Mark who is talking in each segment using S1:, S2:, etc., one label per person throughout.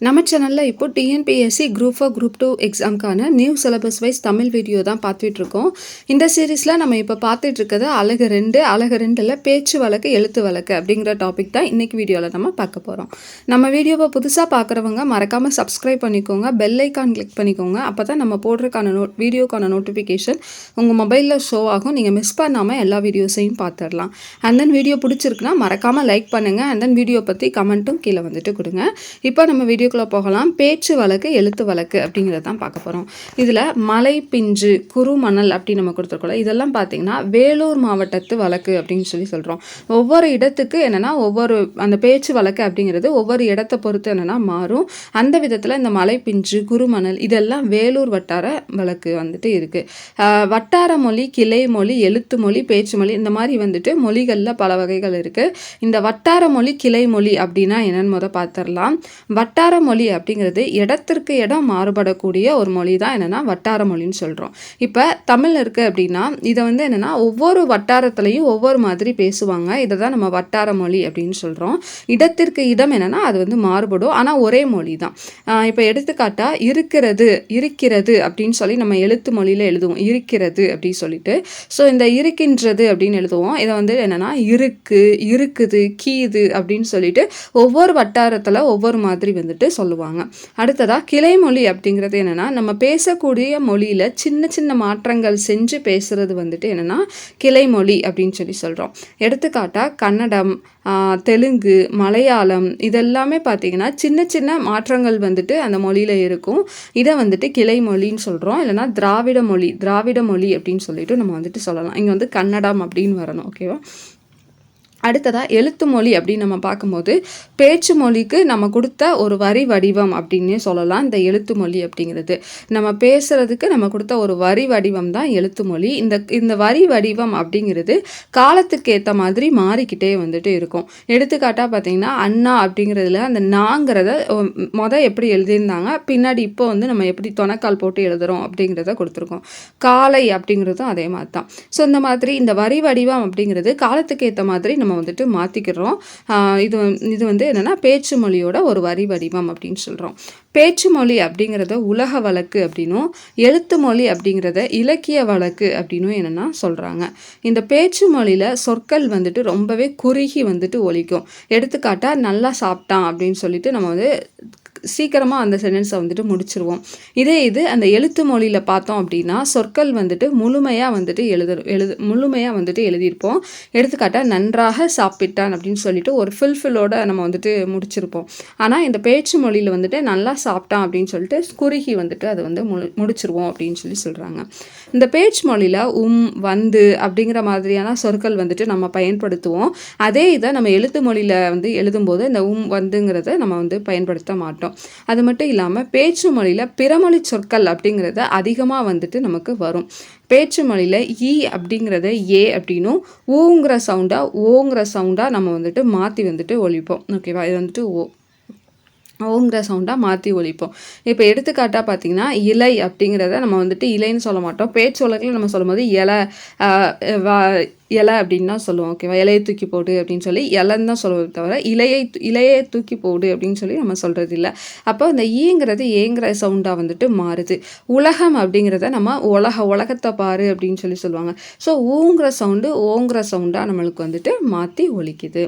S1: நம்ம சேனலில் இப்போ TNPSC group four group two எக்ஸாம்க்கான new syllabus wise Tamil video தான் பார்த்துட்ருக்கோம். இந்த சீரீஸில் நம்ம இப்போ பார்த்துட்ருக்கிறது அழகு ரெண்டு அழகு ரெண்டில் பேச்சு வழக்கு எழுத்து வழக்கு அப்படிங்கிற டாபிக் தான் இன்றைக்கி வீடியோவில் நம்ம பார்க்க போகிறோம் நம்ம வீடியோவை புதுசாக பார்க்குறவங்க மறக்காமல் சப்ஸ்கிரைப் பண்ணிக்கோங்க பெல் ஐக்கான் கிளிக் பண்ணிக்கோங்க. அப்போ தான் நம்ம போடுறதுக்கான நோ வீடியோக்கான நோட்டிஃபிகேஷன் உங்கள் மொபைலில் ஷோ ஆகும். நீங்கள் மிஸ் பண்ணாமல் எல்லா வீடியோஸையும் பார்த்துடலாம். அண்ட் தென் வீடியோ பிடிச்சிருக்குன்னா மறக்காமல் லைக் பண்ணுங்கள் அண்ட் தென் வீடியோ பற்றி கமெண்ட்டும் கீழே வந்துட்டு கொடுங்க. இப்போ நம்ம வீடியோ வீடியோக்குள்ளே போகலாம். பேச்சு வழக்கு எழுத்து வழக்கு அப்படிங்கிறத தான் பார்க்க போகிறோம் இதில் மலை பிஞ்சு குறுமணல் அப்படின்னு நம்ம கொடுத்துருக்கோம் இதெல்லாம் பார்த்தீங்கன்னா வேலூர் மாவட்டத்து வழக்கு அப்படின்னு சொல்லி சொல்கிறோம் ஒவ்வொரு இடத்துக்கு என்னென்னா ஒவ்வொரு அந்த பேச்சு வழக்கு அப்படிங்கிறது ஒவ்வொரு இடத்தை பொறுத்து என்னென்னா மாறும். அந்த விதத்தில் இந்த மலை பிஞ்சு குறுமணல் இதெல்லாம் வேலூர் வட்டார வழக்கு வந்துட்டு இருக்குது வட்டார மொழி கிளை மொழி எழுத்து மொழி பேச்சு மொழி இந்த மாதிரி வந்துட்டு மொழிகளில் பல வகைகள் இருக்குது இந்த வட்டார மொழி கிளை மொழி அப்படின்னா என்னென்னு முத பார்த்துடலாம். வட்டார மொழி அப்படிங்கிறது இடத்திற்கு இடம் மாறுபடக்கூடிய ஒரு மொழி தான் என்னென்னா வட்டார மொழின்னு சொல்கிறோம் இப்போ தமிழ் இருக்குது அப்படின்னா இதை வந்து என்னென்னா ஒவ்வொரு வட்டாரத்துலேயும் ஒவ்வொரு மாதிரி பேசுவாங்க. இதை தான் நம்ம வட்டார மொழி அப்படின்னு சொல்கிறோம் இடத்திற்கு இடம் என்னென்னா அது வந்து மாறுபடும். ஆனால் ஒரே மொழி தான் இப்போ எடுத்துக்காட்டாக இருக்கிறது இருக்கிறது அப்படின்னு சொல்லி நம்ம எழுத்து மொழியில் எழுதுவோம். இருக்கிறது அப்படின்னு சொல்லிட்டு. ஸோ இந்த இருக்கின்றது அப்படின்னு எழுதுவோம். இதை வந்து என்னென்னா இருக்கு இருக்குது கீது அப்படின்னு சொல்லிட்டு ஒவ்வொரு வட்டாரத்தில் ஒவ்வொரு மாதிரி வந்துட்டு சொல்லுவாங்க. அடுத்ததாக கிளைமொழி அப்படிங்கிறது என்னென்னா நம்ம பேசக்கூடிய மொழியில் சின்ன சின்ன மாற்றங்கள் செஞ்சு பேசுகிறது வந்துட்டு என்னென்னா கிளைமொழி அப்படின்னு சொல்லி சொல்கிறோம் எடுத்துக்காட்டாக கன்னடம் தெலுங்கு மலையாளம் இதெல்லாமே பார்த்திங்கன்னா சின்ன சின்ன மாற்றங்கள் வந்துட்டு அந்த மொழியில் இருக்கும். இதை வந்துட்டு கிளை மொழின்னு சொல்கிறோம் இல்லைன்னா திராவிட மொழி திராவிட மொழி அப்படின்னு சொல்லிட்டு நம்ம வந்துட்டு சொல்லலாம். இங்கே வந்து கன்னடம் அப்படின்னு வரணும் ஓகேவா அடுத்ததாக எழுத்து மொழி அப்படின்னு நம்ம பார்க்கும்போது பேச்சு மொழிக்கு நம்ம கொடுத்த ஒரு வரி வடிவம் அப்படின்னே சொல்லலாம். இந்த எழுத்து மொழி அப்படிங்கிறது. நம்ம பேசுகிறதுக்கு நம்ம கொடுத்த ஒரு வரி வடிவம் தான் எழுத்து மொழி. இந்த இந்த வரி வடிவம் அப்படிங்கிறது காலத்துக்கு ஏற்ற மாதிரி மாறிக்கிட்டே வந்துட்டு இருக்கும். எடுத்துக்காட்டாக பார்த்தீங்கன்னா அண்ணா அப்படிங்கிறதுல அந்த நாங்கிறத மொதல் எப்படி எழுதியிருந்தாங்க பின்னாடி இப்போ வந்து நம்ம எப்படி தொணக்கால் போட்டு எழுதுறோம் அப்படிங்கிறத கொடுத்துருக்கோம். காலை அப்படிங்கிறதும் அதே மாதிரி தான். ஸோ இந்த மாதிரி இந்த வரி வடிவம் அப்படிங்கிறது காலத்துக்கு ஏற்ற மாதிரி நம்ம வந்துட்டு மாற்றிக்கிறோம் இது இது வந்து என்னென்னா பேச்சு மொழியோட ஒரு வரி வடிவம் அப்படின்னு சொல்கிறோம் பேச்சு மொழி அப்படிங்கிறத உலக வழக்கு அப்படின்னும் எழுத்து மொழி அப்படிங்கிறத இலக்கிய வழக்கு அப்படின்னும் என்னென்னா சொல்கிறாங்க இந்த பேச்சு மொழியில் சொற்கள் வந்துட்டு ரொம்பவே குறுகி வந்துட்டு ஒழிக்கும் எடுத்துக்காட்டாக நல்லா சாப்பிட்டான் அப்படின்னு சொல்லிட்டு நம்ம வந்து சீக்கிரமாக அந்த சென்டென்ஸை வந்துட்டு முடிச்சிருவோம். இதே இது அந்த எழுத்து மொழியில் பார்த்தோம் அப்படின்னா சொற்கள் வந்துட்டு முழுமையாக வந்துட்டு எழுத எழுது முழுமையாக வந்துட்டு எழுதியிருப்போம். எடுத்துக்காட்டாக நன்றாக சாப்பிட்டான் அப்படின்னு சொல்லிட்டு ஒரு ஃபில்ஃபில்லோட நம்ம வந்துட்டு முடிச்சிருப்போம். ஆனால் இந்த பேச்சு மொழியில் வந்துட்டு நல்லா சாப்பிட்டான் அப்படின்னு சொல்லிட்டு குறுகி வந்துட்டு அதை வந்து முடிச்சிருவோம் அப்படின்னு சொல்லி சொல்கிறாங்க இந்த பேச்சு மொழியில் உம் வந்து அப்படிங்கிற மாதிரியான சொற்கள் வந்துட்டு நம்ம பயன்படுத்துவோம். அதே இதை நம்ம எழுத்து மொழியில் வந்து எழுதும்போது இந்த உம் வந்துங்கிறத நம்ம வந்து பயன்படுத்த மாட்டோம். அது மட்டும் இல்லாமல் பேச்சு மொழியில் பிறமொழி சொற்கள் அப்படிங்கிறத அதிகமாக வந்துட்டு நமக்கு வரும். பேச்சு மொழியில் ஈ அப்படிங்கிறத ஏ அப்படின்னும் ஊங்கிற சவுண்டாக ஓங்கிற சவுண்டாக நம்ம வந்துட்டு மாற்றி வந்துட்டு ஒழிப்போம். ஓகேவா இது வந்துட்டு ஓ. ஓங்கிற சவுண்டாக மாற்றி ஒழிப்போம் இப்போ எடுத்துக்காட்டாக பார்த்தீங்கன்னா இலை அப்படிங்கிறத நம்ம வந்துட்டு இலைன்னு சொல்ல மாட்டோம். பேச்சு வழக்கில் நம்ம சொல்லும்போது இலை இலை அப்படின்னு தான் சொல்லுவோம் ஓகேவா இலையை தூக்கி போடு அப்படின்னு சொல்லி இலைன்னு தான் சொல்லுவது தவிர இலையை இலையை தூக்கி போடு அப்படின்னு சொல்லி நம்ம சொல்கிறது இல்லை. அப்போ இந்த ஈங்கிறது ஏங்கிற சவுண்டாக வந்துட்டு மாறுது. உலகம் அப்படிங்கிறத நம்ம உலக உலகத்தை பாரு அப்படின்னு சொல்லி சொல்லுவாங்க. ஸோ ஊங்கிற சவுண்டு ஓங்கிற சவுண்டாக நம்மளுக்கு வந்துட்டு மாற்றி ஒழிக்குது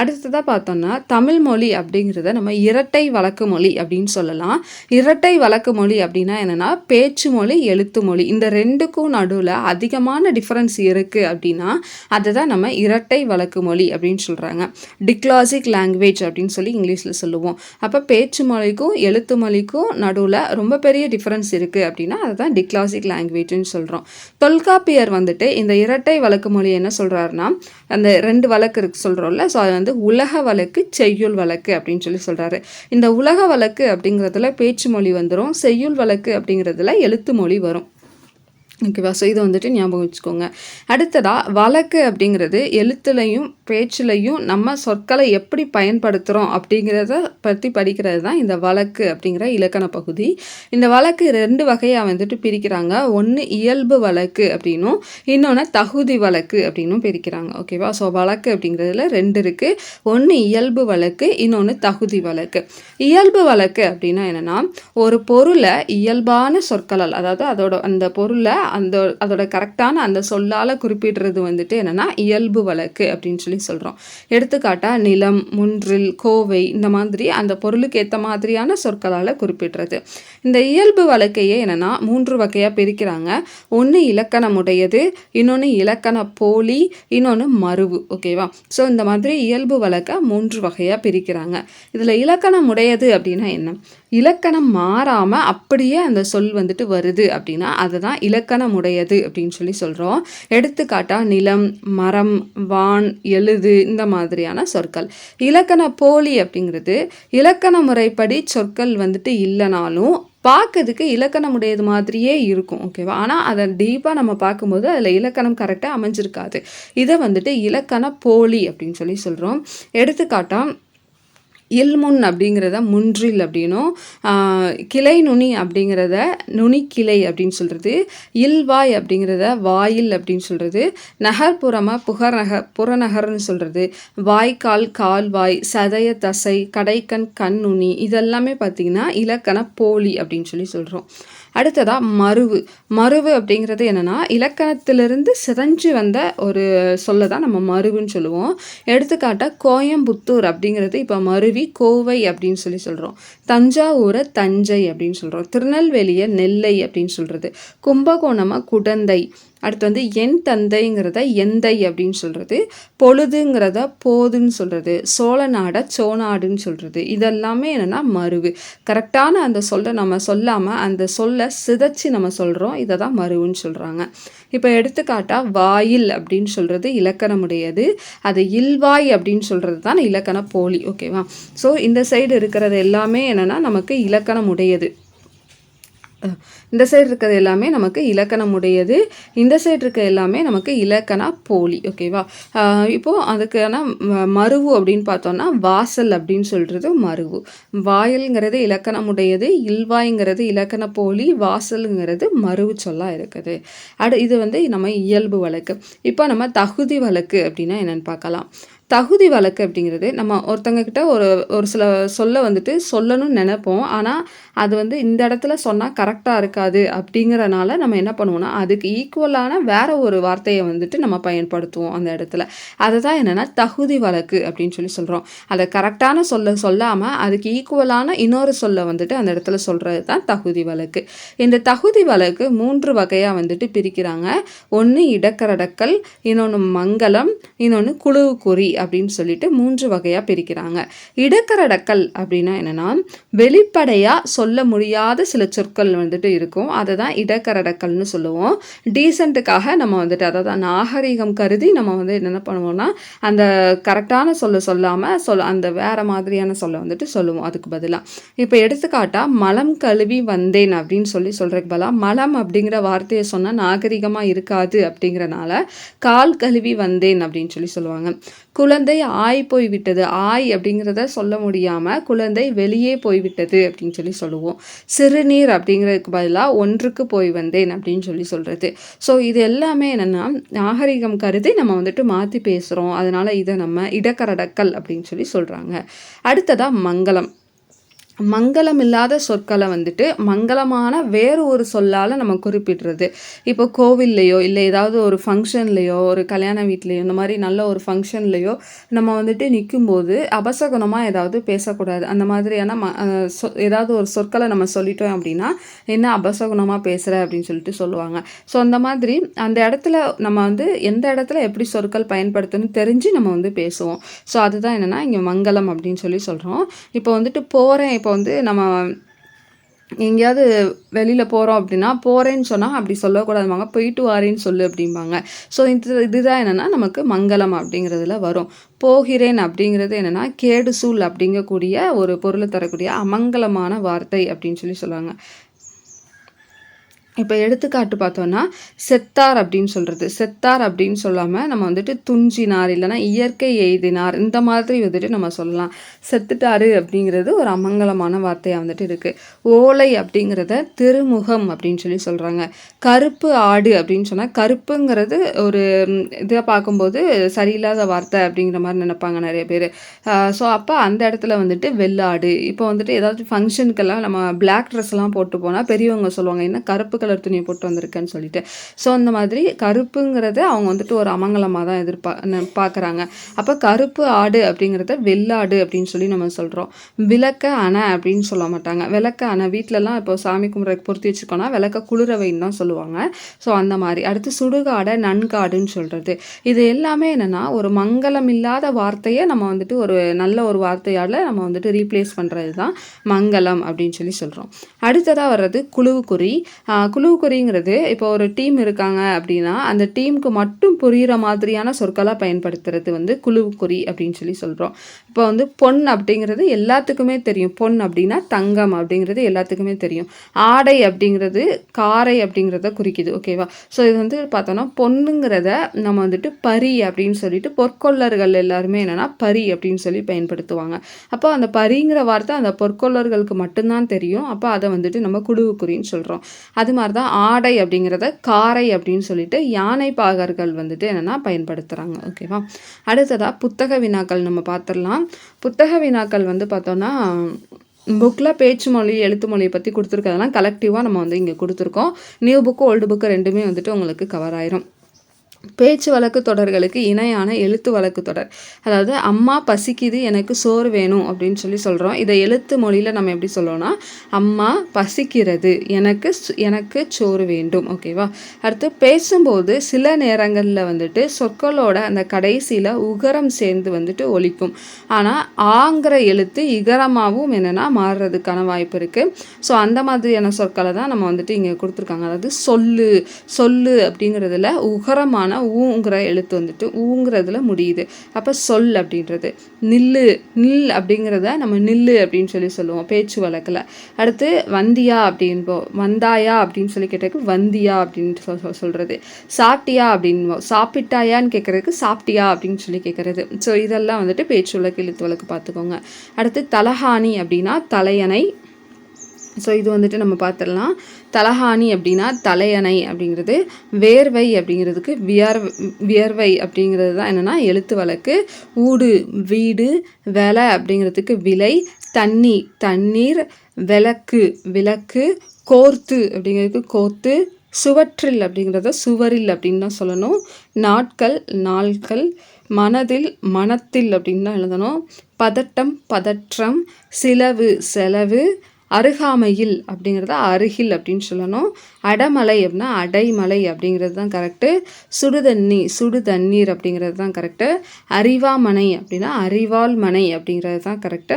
S1: அடுத்ததாக பார்த்தோம்னா தமிழ் மொழி அப்படிங்கிறத நம்ம இரட்டை வழக்கு மொழி அப்படின்னு சொல்லலாம். இரட்டை வழக்கு மொழி அப்படின்னா என்னென்னா பேச்சு மொழி எழுத்து மொழி இந்த ரெண்டுக்கும் நடுவில் அதிகமான டிஃப்ரென்ஸ் இருக்குது அப்படின்னா அதை தான் நம்ம இரட்டை வழக்கு மொழி அப்படின்னு சொல்கிறாங்க டிக்ளாசிக் லாங்குவேஜ் அப்படின்னு சொல்லி இங்கிலீஷில் சொல்லுவோம். அப்போ பேச்சு மொழிக்கும் எழுத்து மொழிக்கும் நடுவில் ரொம்ப பெரிய டிஃப்ரென்ஸ் இருக்குது அப்படின்னா அதை தான் டிக்ளாசிக் லாங்குவேஜ்னு சொல்கிறோம் தொல்காப்பியர் வந்துட்டு இந்த இரட்டை வழக்கு மொழி என்ன சொல்கிறாருன்னா அந்த ரெண்டு வழக்கு இருக்கு சொல்கிறோம்ல ஸோ அது வந்து உலக வழக்கு செய்யுள் வழக்கு அப்படின்னு சொல்லி சொல்கிறாரு இந்த உலக வழக்கு அப்படிங்கிறதுல பேச்சு மொழி வந்துடும் செய்யுள் வழக்கு அப்படிங்கிறதுல எழுத்து மொழி வரும். ஓகேவா? ஸோ இது வந்துட்டு ஞாபகம் வச்சுக்கோங்க. அடுத்ததாக வழக்கு அப்படிங்கிறது எழுத்துலையும் பேச்சுலையும் நம்ம சொற்களை எப்படி பயன்படுத்துகிறோம் அப்படிங்கிறத பற்றி படிக்கிறது தான் இந்த வழக்கு அப்படிங்கிற இலக்கண பகுதி. இந்த வழக்கு ரெண்டு வகையாக வந்துட்டு பிரிக்கிறாங்க. ஒன்று இயல்பு வழக்கு அப்படின்னும் இன்னொன்று தகுதி வழக்கு அப்படின்னும் பிரிக்கிறாங்க. ஓகேவா? ஸோ வழக்கு அப்படிங்கிறதுல ரெண்டு இருக்குது ஒன்று இயல்பு வழக்கு இன்னொன்று தகுதி வழக்கு. இயல்பு வழக்கு அப்படின்னா என்னென்னா ஒரு பொருளை இயல்பான சொற்களால் அதாவது அதோட அந்த பொருளை அந்த அதோட கரெக்டான அந்த சொல்லால் குறிப்பிடுறது வந்துட்டு என்னென்னா இயல்பு வழக்கு அப்படின்னு சொல்லி சொல்கிறோம் எடுத்துக்காட்டாக நிலம் முன்றில் கோவை இந்த மாதிரி அந்த பொருளுக்கு ஏற்ற மாதிரியான சொற்களால் குறிப்பிடுறது. இந்த இயல்பு வழக்கையே என்னென்னா மூன்று வகையாக பிரிக்கிறாங்க. ஒன்று இலக்கணமுடையது இன்னொன்று இலக்கண போலி இன்னொன்று மருவு ஓகேவா ஸோ இந்த மாதிரி இயல்பு வழக்கை மூன்று வகையாக பிரிக்கிறாங்க. இதில் இலக்கணம் உடையது அப்படின்னா என்ன? இலக்கணம் மாறாமல் அப்படியே அந்த சொல் வந்துட்டு வருது அப்படின்னா அதுதான் இலக்கணம் உடையது அப்படின்னு சொல்லி சொல்கிறோம் எடுத்துக்காட்டாக நிலம் மரம் வான் எழுது இந்த மாதிரியான சொற்கள். இலக்கண போலி அப்படிங்கிறது இலக்கண முறைப்படி சொற்கள் வந்துட்டு இல்லைனாலும் பார்க்கறதுக்கு இலக்கணம் உடையது மாதிரியே இருக்கும் ஓகேவா ஆனால் அதை டீப்பாக நம்ம பார்க்கும்போது அதில் இலக்கணம் கரெக்டாக அமைஞ்சிருக்காது. இதை வந்துட்டு இலக்கண போலி அப்படின்னு சொல்லி சொல்கிறோம் எடுத்துக்காட்டாக இல்முன் அப்படிங்கிறத முன்றில் அப்படின்னும் கிளை நுனி அப்படிங்கிறத நுனி கிளை அப்படின்னு சொல்கிறது இல்வாய் அப்படிங்கிறத வாயில் அப்படின்னு சொல்கிறது நகர்ப்புறமாக புகர்நகர் புறநகர்னு சொல்கிறது வாய்க்கால் கால்வாய் சதய தசை கடைக்கண் கண் நுனி இதெல்லாமே பார்த்திங்கன்னா இலக்கண போலி அப்படின்னு சொல்லி சொல்கிறோம் அடுத்ததாக மருவு. மருவு அப்படிங்கிறது என்னென்னா இலக்கணத்திலிருந்து சிதஞ்சு வந்த ஒரு சொல்ல தான் நம்ம மருவுன்னு சொல்லுவோம். எடுத்துக்காட்டாக கோயம்புத்தூர் அப்படிங்கிறது இப்போ மருவி கோவை அப்படின்னு சொல்லி சொல்கிறோம் தஞ்சாவூரை தஞ்சை அப்படின்னு சொல்கிறோம் திருநெல்வேலியை நெல்லை அப்படின்னு சொல்கிறது கும்பகோணமாக குடந்தை. அடுத்து வந்து என் தந்தைங்கிறத எந்தை அப்படின்னு சொல்கிறது பொழுதுங்கிறத போதுன்னு சொல்கிறது சோழ நாட சோநாடுன்னு சொல்கிறது இதெல்லாமே என்னென்னா மருவு. கரெக்டான அந்த சொல்லை நம்ம சொல்லாமல் அந்த சொல்லை சிதைச்சி நம்ம சொல்கிறோம் இதை தான் மருவுன்னு சொல்கிறாங்க இப்போ எடுத்துக்காட்டாக வாயில் அப்படின்னு சொல்கிறது இலக்கணமுடையது அது இல்வாய் அப்படின்னு சொல்கிறது தான் இலக்கண போலி ஓகேவா? ஸோ இந்த சைடு இருக்கிறது எல்லாமே என்னென்னா நமக்கு இலக்கணம் உடையது இந்த சைடு இருக்கிறது எல்லாமே நமக்கு இலக்கணம் உடையது இந்த சைடு இருக்க எல்லாமே நமக்கு இலக்கண போலி ஓகேவா இப்போது அதுக்கான மருவு அப்படின்னு பார்த்தோன்னா வாசல் அப்படின்னு சொல்கிறது மருவு. வாயல்ங்கிறது இலக்கணம் உடையது இல்வாய்ங்கிறது இலக்கண போலி வாசலுங்கிறது மருவு சொல்லாக இருக்குது. அடு இது வந்து நம்ம இயல்பு வழக்கு. இப்போ நம்ம தகுதி வழக்கு அப்படின்னா என்னென்னு பார்க்கலாம். தகுதி வழக்கு அப்படிங்கிறது நம்ம ஒருத்தங்கக்கிட்ட ஒரு ஒரு சில சொல்ல வந்துட்டு சொல்லணும்னு நினைப்போம். ஆனால் அது வந்து இந்த இடத்துல சொன்னால் கரெக்டாக இருக்காது அப்படிங்கிறனால நம்ம என்ன பண்ணுவோம்னா அதுக்கு ஈக்குவலான வேற ஒரு வார்த்தையை வந்துட்டு நம்ம பயன்படுத்துவோம் அந்த இடத்துல. அதுதான் என்னென்னா தகுதி வழக்கு அப்படின்னு சொல்லி சொல்கிறோம் அதை கரெக்டான சொல்ல சொல்லாமல் அதுக்கு ஈக்குவலான இன்னொரு சொல்ல வந்துட்டு அந்த இடத்துல சொல்கிறது தான் தகுதி வழக்கு. இந்த தகுதி வழக்கு மூன்று வகையாக வந்துட்டு பிரிக்கிறாங்க. ஒன்று இடக்கரடக்கல் இன்னொன்று மங்களம் இன்னொன்று குழுவுக்குறி அப்படின்னு சொல்லிட்டு மூன்று வகையாக பிரிக்கிறாங்க. இடக்கரடக்கல் அப்படின்னா என்னென்னா வெளிப்படையாக சொல்ல முடியாத சில சொற்கள் வந்துட்டு இருக்கும். அதை தான் இடக்கரடக்கல்னு சொல்லுவோம். டீசெண்ட்டுக்காக நம்ம வந்துட்டு அதாவது நாகரிகம் கருதி நம்ம வந்து என்ன பண்ணுவோம்னா அந்த கரெக்டான சொல்ல சொல்லாமல் சொல் அந்த வேறு மாதிரியான சொல்ல வந்துட்டு சொல்லுவோம். அதுக்கு பதிலாக இப்போ எடுத்துக்காட்டால் மலம் கழுவி வந்தேன் அப்படின்னு சொல்லி சொல்கிறதுக்கு பதிலாக மலம் அப்படிங்கிற வார்த்தையை சொன்னால் நாகரிகமாக இருக்காது அப்படிங்கிறனால கால் கழுவி வந்தேன் அப்படின்னு சொல்லி சொல்லுவாங்க. குழந்தை ஆய் போய்விட்டது. ஆய் அப்படிங்கிறத சொல்ல முடியாமல் குழந்தை வெளியே போய்விட்டது அப்படின்னு சொல்லி சொல்லுவோம். சிறுநீர் அப்படிங்கிறதுக்கு பதிலாக ஒன்றுக்கு போய் வந்தேன் அப்படின்னு சொல்லி சொல்கிறது ஸோ இது எல்லாமே என்னென்னா நாகரிகம் கருதி நம்ம வந்துட்டு மாற்றி பேசுகிறோம் அதனால் இதை நம்ம இடக்கரடக்கல் அப்படின்னு சொல்லி சொல்கிறாங்க அடுத்ததாக மங்களம். மங்களம் இல்லாத சொற்களை வந்துட்டு மங்களமான வேறு ஒரு சொல்லால் நம்ம குறிப்பிடுறது. இப்போ கோவில்லையோ இல்லை ஏதாவது ஒரு ஃபங்க்ஷன்லேயோ ஒரு கல்யாண வீட்லேயோ இந்த மாதிரி நல்ல ஒரு ஃபங்க்ஷன்லேயோ நம்ம வந்துட்டு நிற்கும்போது அபசகுணமாக ஏதாவது பேசக்கூடாது. அந்த மாதிரியான ம சொ ஏதாவது ஒரு சொற்களை நம்ம சொல்லிட்டோம் அப்படின்னா என்ன அபசகுணமாக பேசுகிற அப்படின்னு சொல்லிட்டு சொல்லுவாங்க. ஸோ அந்த மாதிரி அந்த இடத்துல நம்ம வந்து எந்த இடத்துல எப்படி சொற்கள் பயன்படுத்தணும்னு தெரிஞ்சு நம்ம வந்து பேசுவோம். ஸோ அதுதான் என்னென்னா இங்கே மங்களம் அப்படின்னு சொல்லி சொல்கிறோம் இப்போ வந்துட்டு போகிறேன் இப்போ இப்போ வந்து நம்ம எங்கேயாவது வெளியில் போகிறோம் அப்படின்னா போகிறேன்னு சொன்னால் அப்படி சொல்லக்கூடாதுமாங்க போயிட்டு வாரேன்னு சொல்லு அப்படிம்பாங்க. ஸோ இது இதுதான் என்னென்னா நமக்கு மங்களம் அப்படிங்கிறதுல வரும். போகிறேன் அப்படிங்கிறது என்னென்னா கேடு சூழ் அப்படிங்கக்கூடிய ஒரு பொருளை தரக்கூடிய அமங்கலமான வார்த்தை அப்படின்னு சொல்லி சொல்லுவாங்க. இப்போ எடுத்துக்காட்டு பார்த்தோன்னா செத்தார் அப்படின்னு சொல்கிறது செத்தார் அப்படின்னு சொல்லாமல் நம்ம வந்துட்டு துஞ்சினார் இல்லைனா இயற்கை எய்தினார் இந்த மாதிரி வந்துட்டு நம்ம சொல்லலாம். செத்துட்டாரு அப்படிங்கிறது ஒரு அமங்கலமான வார்த்தையாக வந்துட்டு இருக்குது ஓலை அப்படிங்கிறத திருமுகம் அப்படின்னு சொல்லி சொல்கிறாங்க கருப்பு ஆடு அப்படின்னு சொன்னால் கருப்புங்கிறது ஒரு இதை பார்க்கும்போது சரியில்லாத வார்த்தை அப்படிங்கிற மாதிரி நினைப்பாங்க நிறைய பேர். ஸோ அப்போ அந்த இடத்துல வந்துட்டு வெள்ளாடு. இப்போ வந்துட்டு ஏதாவது ஃபங்க்ஷனுக்கெல்லாம் நம்ம பிளாக் ட்ரெஸ்லாம் போட்டு போனால் பெரியவங்க சொல்லுவாங்க என்ன கருப்பு கலர் துணியை போட்டு வந்திருக்கேன்னு சொல்லிட்டு. ஸோ அந்த மாதிரி கருப்புங்கிறத அவங்க வந்துட்டு ஒரு அமங்கலமாக தான் எதிர்பா பார்க்குறாங்க அப்போ கருப்பு ஆடு அப்படிங்கிறத வெள்ளாடு அப்படின்னு சொல்லி நம்ம சொல்கிறோம் விளக்க அணை அப்படின்னு சொல்ல மாட்டாங்க. விளக்க அணை வீட்டிலலாம் இப்போ சாமி கும்பிட்றதுக்கு பொருத்தி வச்சுக்கோனா விளக்க குளிரவைன்னு தான் சொல்லுவாங்க. ஸோ அந்த மாதிரி. அடுத்து சுடுகாடை நன்காடுன்னு சொல்கிறது இது எல்லாமே என்னென்னா ஒரு மங்களம் இல்லாத வார்த்தையை நம்ம வந்துட்டு ஒரு நல்ல ஒரு வார்த்தையால் நம்ம வந்துட்டு ரீப்ளேஸ் பண்ணுறது தான் மங்களம் அப்படின்னு சொல்லி சொல்கிறோம் அடுத்ததாக வர்றது குழுவுக்குறி. குழுவுக்குறிங்கிறது இப்போ ஒரு டீம் இருக்காங்க அப்படின்னா அந்த டீமுக்கு மட்டும் புரிகிற மாதிரியான சொற்களாக பயன்படுத்துறது வந்து குழுவுக்குறி அப்படின்னு சொல்லி சொல்கிறோம் இப்போ வந்து பொன் அப்படிங்கிறது எல்லாத்துக்குமே தெரியும். பொன் அப்படின்னா தங்கம் அப்படிங்கிறது எல்லாத்துக்குமே தெரியும். ஆடை அப்படிங்கிறது காரை அப்படிங்கிறத குறிக்குது. ஓகேவா ஸோ இது வந்து பார்த்தோன்னா பொண்ணுங்கிறத நம்ம வந்துட்டு பரி அப்படின்னு சொல்லிட்டு பொற்கொள்ளர்கள் எல்லாருமே என்னென்னா பரி அப்படின்னு சொல்லி பயன்படுத்துவாங்க. அப்போ அந்த பரிங்கிற வார்த்தை அந்த பொற்கொள்ளர்களுக்கு மட்டும்தான் தெரியும். அப்போ அதை வந்துட்டு நம்ம குழுவுக்குறின்னு சொல்கிறோம் அது மாதிரி தான் ஆடை அப்படிங்கிறத காரை அப்படின்னு சொல்லிட்டு யானை பாகர்கள் வந்துட்டு என்னென்னா பயன்படுத்துகிறாங்க ஓகேவா? அடுத்ததாக புத்தக வினாக்கள் நம்ம பார்த்துடலாம். புத்தக வினாக்கள் வந்து பார்த்தோன்னா புக்கில் பேச்சு மொழி எழுத்து மொழியை பற்றி கொடுத்துருக்கதெல்லாம் கலெக்டிவாக நம்ம வந்து இங்கே கொடுத்துருக்கோம். நியூ புக்கு ஓல்டு புக்கு ரெண்டுமே வந்துட்டு உங்களுக்கு கவர் ஆயிரும். பேச்சு வழக்கு தொடர்களுக்கு இணையான எழுத்து வழக்கு தொடர். அதாவது அம்மா பசிக்குது எனக்கு சோறு வேணும் அப்படின்னு சொல்லி சொல்கிறோம் இதை எழுத்து மொழியில் நம்ம எப்படி சொல்லணும்னா அம்மா பசிக்கிறது எனக்கு எனக்கு சோறு வேண்டும். ஓகேவா அடுத்து பேசும்போது சில நேரங்களில் வந்துட்டு சொற்களோட அந்த கடைசியில் உகரம் சேர்ந்து வந்துட்டு ஒழிக்கும் ஆனால் ஆங்கிற எழுத்து இகரமாகவும் என்னென்னா மாறுறதுக்கான வாய்ப்பு இருக்குது ஸோ அந்த மாதிரியான சொற்களை தான் நம்ம வந்துட்டு இங்கே கொடுத்துருக்காங்க. அதாவது சொல்லு சொல்லு அப்படிங்கிறதுல உகரமான ஆனால் ஊங்கிற எழுத்து வந்துட்டு ஊங்கிறதுல முடியுது. அப்போ சொல் அப்படின்றது. நில்லு நில் அப்படிங்கிறத நம்ம நில்லு அப்படின்னு சொல்லி சொல்லுவோம் பேச்சு வழக்கில். அடுத்து வந்தியா அப்படின்போம் வந்தாயா அப்படின்னு சொல்லி கேட்டதுக்கு வந்தியா அப்படின்னு சொல் சொல்கிறது சாப்பிட்டியா அப்படின்போம் சாப்பிட்டாயான்னு கேட்குறதுக்கு சாப்பிட்டியா அப்படின்னு சொல்லி கேட்குறது ஸோ இதெல்லாம் வந்துட்டு பேச்சு வழக்கு எழுத்து வழக்கு பார்த்துக்கோங்க அடுத்து தலஹானி அப்படின்னா தலையணை. ஸோ இது வந்துட்டு நம்ம பார்த்துடலாம் தலஹானி அப்படின்னா தலையணை அப்படிங்கிறது வேர்வை அப்படிங்கிறதுக்கு வியர் வியர்வை அப்படிங்கிறது தான் என்னென்னா எழுத்து வழக்கு. ஊடு வீடு விலை அப்படிங்கிறதுக்கு விலை. தண்ணி தண்ணீர் விளக்கு விளக்கு. கோர்த்து அப்படிங்கிறதுக்கு கோர்த்து. சுவற்றில் அப்படிங்கிறத சுவரில் அப்படின்னு தான் சொல்லணும். நாட்கள் நாட்கள் மனதில் மனத்தில் அப்படின்னு தான் எழுதணும். பதட்டம் பதற்றம். சிலவு செலவு. அருகாமையில் அப்படிங்கிறத அருகில் அப்படின்னு சொல்லணும். அடமலை அப்படின்னா அடைமலை அப்படிங்கிறது தான் கரெக்டு சுடுதண்ணி சுடு தண்ணீர் அப்படிங்கிறது தான் கரெக்டு அறிவாமனை அப்படின்னா அறிவால் மனை அப்படிங்கிறது தான் கரெக்டு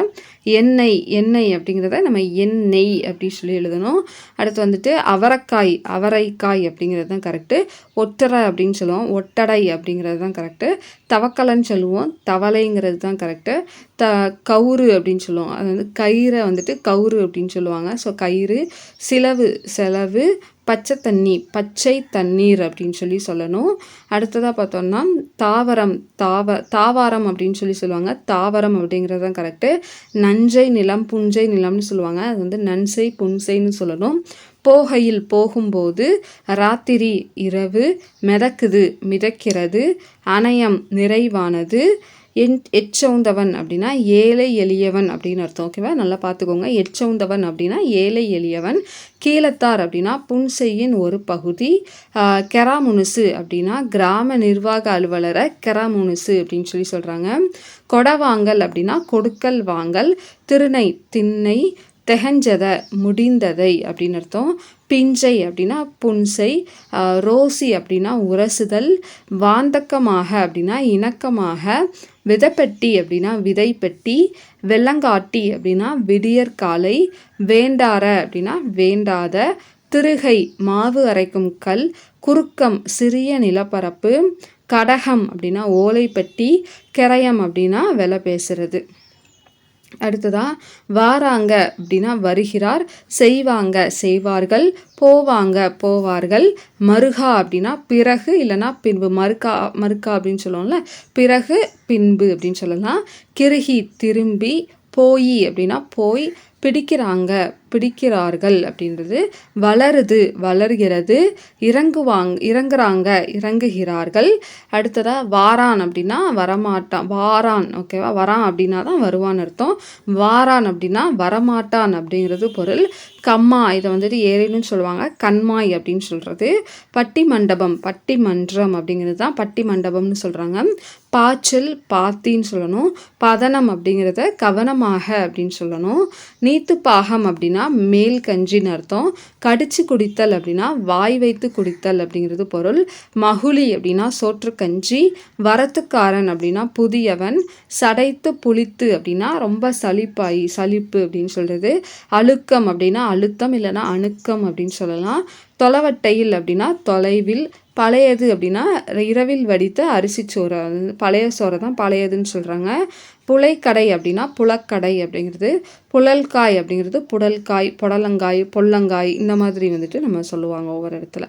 S1: எண்ணெய் எண்ணெய் அப்படிங்கிறத நம்ம எண்ணெய் அப்படின்னு சொல்லி எழுதணும். அடுத்து வந்துட்டு அவரைக்காய் அவரைக்காய் அப்படிங்கிறது தான் கரெக்டு ஒற்றரை அப்படின்னு சொல்லுவோம். ஒட்டடை அப்படிங்கிறது தான் கரெக்டு தவக்கலன்னு சொல்லுவோம். தவளைங்கிறது தான் கரெக்டு த கவுரு அப்படின்னு சொல்லுவோம். அது வந்து கயிறை வந்துட்டு கவுரு அப்படின்னு சொல்லுவாங்க. ஸோ கயிறு சிலவு செலவு பச்சை தண்ணி பச்சை தண்ணீர் அப்படின்னு சொல்லி சொல்லணும். அடுத்ததாக பார்த்தோம்னா தாவரம் தாவ தாவாரம் அப்படின்னு சொல்லி சொல்லுவாங்க. தாவரம் அப்படிங்கிறது தான் கரெக்டு நஞ்சை நிலம் புஞ்சை நிலம்னு சொல்லுவாங்க. அது வந்து நன்சை புன்சைன்னு சொல்லணும். போகையில் போகும்போது ராத்திரி இரவு மிதக்குது மிதக்கிறது அணையம் நிறைவானது என் எச்சவுந்தவன் அப்படின்னா ஏழை எளியவன் அப்படின்னு அர்த்தம் ஓகேவா நல்லா பார்த்துக்கோங்க. எச்சவுந்தவன் அப்படின்னா ஏழை எளியவன். கீழத்தார் அப்படின்னா புன்செய்யின் ஒரு பகுதி. கெராமுனுசு அப்படின்னா கிராம நிர்வாக அலுவலரை கெராமுனுசு அப்படின்னு சொல்லி சொல்கிறாங்க கொடவாங்கல் அப்படின்னா கொடுக்கல் வாங்கல். திருநை திண்ணை தெகஞ்சதை முடிந்ததை அப்படின்னு அர்த்தம். பிஞ்சை அப்படின்னா புன்சை ரோசி அப்படின்னா உரசுதல் வாந்தக்கமாக அப்படின்னா இணக்கமாக விதைப்பெட்டி அப்படின்னா விதைப்பெட்டி வெள்ளங்காட்டி அப்படின்னா விடியற்காலை வேண்டார அப்படின்னா வேண்டாத திருகை மாவு அரைக்கும் கல் குறுக்கம் சிறிய நிலப்பரப்பு கடகம் அப்படின்னா ஓலைப்பெட்டி கரையம் அப்படின்னா விலை பேசுறது. அடுத்ததாக வாராங்க அப்படின்னா வருகிறார். செய்வாங்க செய்வார்கள். போவாங்க போவார்கள். மருகா அப்படின்னா பிறகு இல்லைன்னா பின்பு. மறுக்கா மறுக்கா அப்படின்னு சொல்லுவோம்ல. பிறகு பின்பு அப்படின்னு சொல்லலாம். கிருகி திரும்பி போய் அப்படின்னா போய் பிடிக்கிறாங்க பிடிக்கிறார்கள் அப்படின்றது வளருது வளர்கிறது இறங்குவாங்க இறங்குறாங்க இறங்குகிறார்கள். அடுத்ததாக வாரான் அப்படின்னா வரமாட்டான் வாரான் ஓகேவா வரான் அப்படின்னா தான் வருவான் அர்த்தம். வாரான் அப்படின்னா வரமாட்டான் அப்படிங்கிறது பொருள். கம்மா இதை வந்துட்டு ஏரின்னு சொல்லுவாங்க. கண்மாய் அப்படின்னு சொல்கிறது பட்டி மண்டபம் பட்டி மன்றம் அப்படிங்கிறது தான் பட்டி மண்டபம்னு சொல்கிறாங்க பாய்ச்சல் பாத்தின்னு சொல்லணும். பதனம் அப்படிங்கிறத கவனமாக அப்படின்னு சொல்லணும். நீத்து பாகம் அப்படின்னா மேல் கஞ்சின்னு அர்த்தம். கடிச்சு குடித்தல் அப்படின்னா வாய் வைத்து குடித்தல் அப்படிங்கிறது பொருள். மகுழி அப்படின்னா சோற்று கஞ்சி. வரத்துக்காரன் அப்படின்னா புதியவன். சடைத்து புளித்து அப்படின்னா ரொம்ப சளிப்பாயி சலிப்பு அப்படின்னு சொல்கிறது அழுக்கம் அப்படின்னா அழுத்தம் இல்லைன்னா அணுக்கம் அப்படின்னு சொல்லலாம். தொலைவட்டையில் அப்படின்னா தொலைவில். பழையது அப்படின்னா இரவில் வடித்த அரிசி சோறு பழைய சோறை தான் பழையதுன்னு சொல்கிறாங்க புளைக்கடை அப்படின்னா புலக்கடை அப்படிங்கிறது புழல்காய் அப்படிங்கிறது புடல்காய் புடலங்காய் பொல்லங்காய் இந்த மாதிரி வந்துட்டு நம்ம சொல்லுவாங்க ஒவ்வொரு இடத்துல.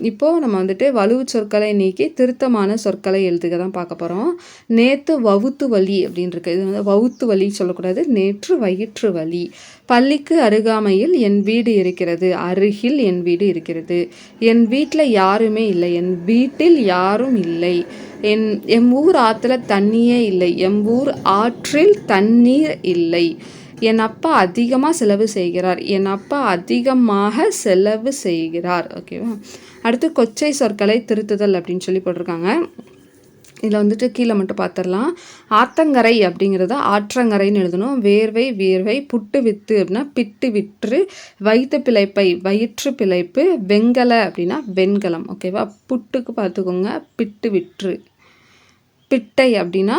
S1: இப்போது நம்ம வந்துட்டு வலுவு சொற்களை நீக்கி திருத்தமான சொற்களை எழுதுக தான் பார்க்க போகிறோம் நேற்று வவுத்து வலி அப்படின்ருக்கு இது வந்து வவுத்து வலி சொல்லக்கூடாது. நேற்று வயிற்று வலி. பள்ளிக்கு அருகாமையில் என் வீடு இருக்கிறது. அருகில் என் வீடு இருக்கிறது. என் வீட்டில் யாருமே இல்லை. என் வீட்டில் யாரும் இல்லை. என் எம் ஊர் ஆற்றுல தண்ணியே இல்லை. எம் ஊர் ஆற்றில் தண்ணீர் இல்லை. என் அப்பா அதிகமாக செலவு செய்கிறார். என் அப்பா அதிகமாக செலவு செய்கிறார். ஓகேவா அடுத்து கொச்சை சொற்களை திருத்துதல் அப்படின்னு சொல்லி போட்டிருக்காங்க. இதில் வந்துட்டு கீழே மட்டும் பார்த்துடலாம். ஆத்தங்கரை அப்படிங்கிறத ஆற்றங்கரைன்னு எழுதணும். வேர்வை வேர்வை புட்டு வித்து அப்படின்னா பிட்டு விற்று வயிற்று பிழைப்பை வயிற்று பிழைப்பு வெங்கல அப்படின்னா வெண்கலம். ஓகேவா புட்டுக்கு பார்த்துக்கோங்க. பிட்டு விற்று. பிட்டை அப்படின்னா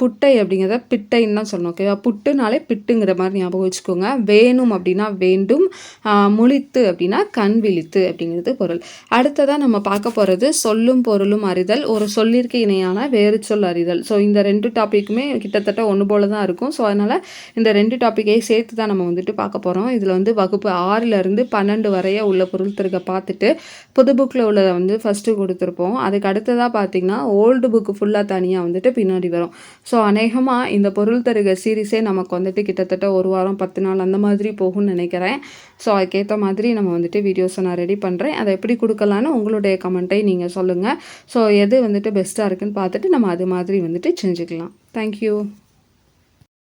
S1: புட்டை அப்படிங்கிறத பிட்டைன்னு தான் சொல்லணும் ஓகேவா புட்டுனாலே பிட்டுங்கிற மாதிரி ஞாபகம் வச்சுக்கோங்க. வேணும் அப்படின்னா வேண்டும் முழித்து அப்படின்னா கண் விழித்து அப்படிங்கிறது பொருள். அடுத்ததாக நம்ம பார்க்க போகிறது சொல்லும் பொருளும் அறிதல். ஒரு சொல்லிற்கு இணையான வேறு சொல் அறிதல். ஸோ இந்த ரெண்டு டாப்பிக்குமே கிட்டத்தட்ட ஒன்று போல தான் இருக்கும். ஸோ அதனால் இந்த ரெண்டு டாப்பிக்கையும் சேர்த்து தான் நம்ம வந்துட்டு பார்க்க போகிறோம் இதில் வந்து வகுப்பு ஆறிலிருந்து பன்னெண்டு வரைய உள்ள பொருள் திருக்க பார்த்துட்டு புது புக்கில் உள்ளதை வந்து ஃபஸ்ட்டு கொடுத்துருப்போம். அதுக்கு அடுத்ததாக பார்த்தீங்கன்னா ஓல்டு புக்கு ஃபுல்லாக தனியாக வந்துட்டு பின்னாடி வரும். ஸோ அநேகமாக இந்த பொருள் தருக சீரீஸே நமக்கு வந்துட்டு கிட்டத்தட்ட ஒரு வாரம் பத்து நாள் அந்த மாதிரி போகும்னு நினைக்கிறேன். ஸோ அதுக்கேற்ற மாதிரி நம்ம வந்துட்டு வீடியோஸை நான் ரெடி பண்ணுறேன் அதை எப்படி கொடுக்கலான்னு உங்களுடைய கமெண்ட்டை நீங்கள் சொல்லுங்கள் ஸோ எது வந்துட்டு பெஸ்ட்டாக இருக்குன்னு பார்த்துட்டு நம்ம அது மாதிரி வந்துட்டு செஞ்சுக்கலாம். தேங்க்யூ